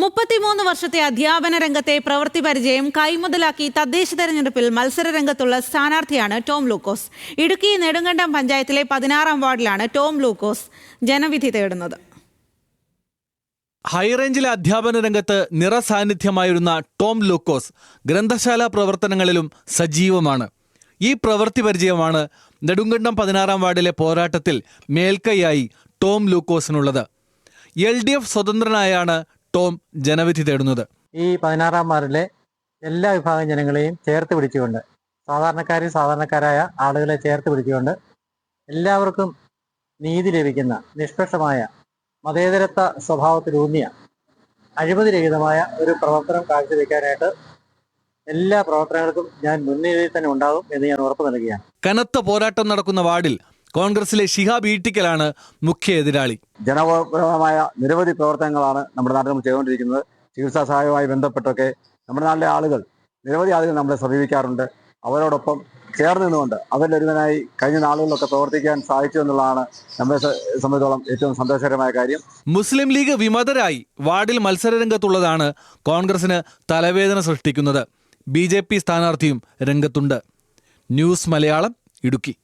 മുപ്പത്തിമൂന്ന് വർഷത്തെ അധ്യാപന രംഗത്തെ പ്രവൃത്തി പരിചയം കൈമുതലാക്കി തദ്ദേശ തെരഞ്ഞെടുപ്പിൽ മത്സര രംഗത്തുള്ള സ്ഥാനാർത്ഥിയാണ് ടോം ലൂക്കോസ്. ഇടുക്കി നെടുങ്കണ്ടം പഞ്ചായത്തിലെ പതിനാറാം വാർഡിലാണ് ടോം ലൂക്കോസ് ജനവിധി തേടുന്നത്. ഹൈറേഞ്ചിലെ അധ്യാപന രംഗത്ത് നിറസാന്നിധ്യമായിരുന്ന ടോം ലൂക്കോസ് ഗ്രന്ഥശാല പ്രവർത്തനങ്ങളിലും സജീവമാണ്. ഈ പ്രവൃത്തി പരിചയമാണ് നെടുങ്കണ്ടം പതിനാറാം വാർഡിലെ പോരാട്ടത്തിൽ മേൽക്കൈയായി ടോം ലൂക്കോസിനുള്ളത്. എൽ ഡി എഫ് സ്വതന്ത്രനായാണ് ടോം ജനവിധി തേടുന്നത്. ഈ പതിനാറാം വാർഡിലെ എല്ലാ വിഭാഗം ജനങ്ങളെയും ചേർത്ത് പിടിച്ചുകൊണ്ട് സാധാരണക്കാരും സാധാരണക്കാരായ ആളുകളെ ചേർത്ത് പിടിച്ചുകൊണ്ട് എല്ലാവർക്കും നീതി ലഭിക്കുന്ന നിഷ്പക്ഷമായ മതേതരത്വ സ്വഭാവത്തിലൂന്നിയ അഴിമതിരഹിതമായ ഒരു പ്രവർത്തനം കാഴ്ചവെക്കാനായിട്ട് എല്ലാ പ്രവർത്തനങ്ങൾക്കും ഞാൻ മുൻനിരയിൽ തന്നെ ഉണ്ടാകും എന്ന് ഞാൻ ഉറപ്പ് നൽകുകയാണ്. കനത്ത പോരാട്ടം നടക്കുന്ന വാർഡിൽ കോൺഗ്രസിലെ ഷിഹാബ് ഈട്ടിക്കലാണ് മുഖ്യ എതിരാളി. ജനപരമായ നിരവധി പ്രവർത്തനങ്ങളാണ് നമ്മുടെ നാട്ടിൽ നമ്മൾ ചെയ്തുകൊണ്ടിരിക്കുന്നത്. ചികിത്സാ സഹായവുമായി ബന്ധപ്പെട്ടൊക്കെ നമ്മുടെ നാട്ടിലെ ആളുകൾ നിരവധി ആളുകൾ നമ്മളെ സമീപിക്കാറുണ്ട്. അവരോടൊപ്പം ചേർന്ന് നിന്നുകൊണ്ട് അവരിലൊരുവനായി കഴിഞ്ഞ നാളുകളിലൊക്കെ പ്രവർത്തിക്കാൻ സാധിച്ചു എന്നുള്ളതാണ് നമ്മെ സംബന്ധിച്ചോളം ഏറ്റവും സന്തോഷകരമായ കാര്യം. മുസ്ലിം ലീഗ് വിമതരായി വാർഡിൽ മത്സരരംഗത്തുള്ളതാണ് കോൺഗ്രസിന് തലവേദന സൃഷ്ടിക്കുന്നത്. ബി ജെ പി സ്ഥാനാർത്ഥിയും രംഗത്തുണ്ട്. ന്യൂസ് മലയാളം ഇടുക്കി.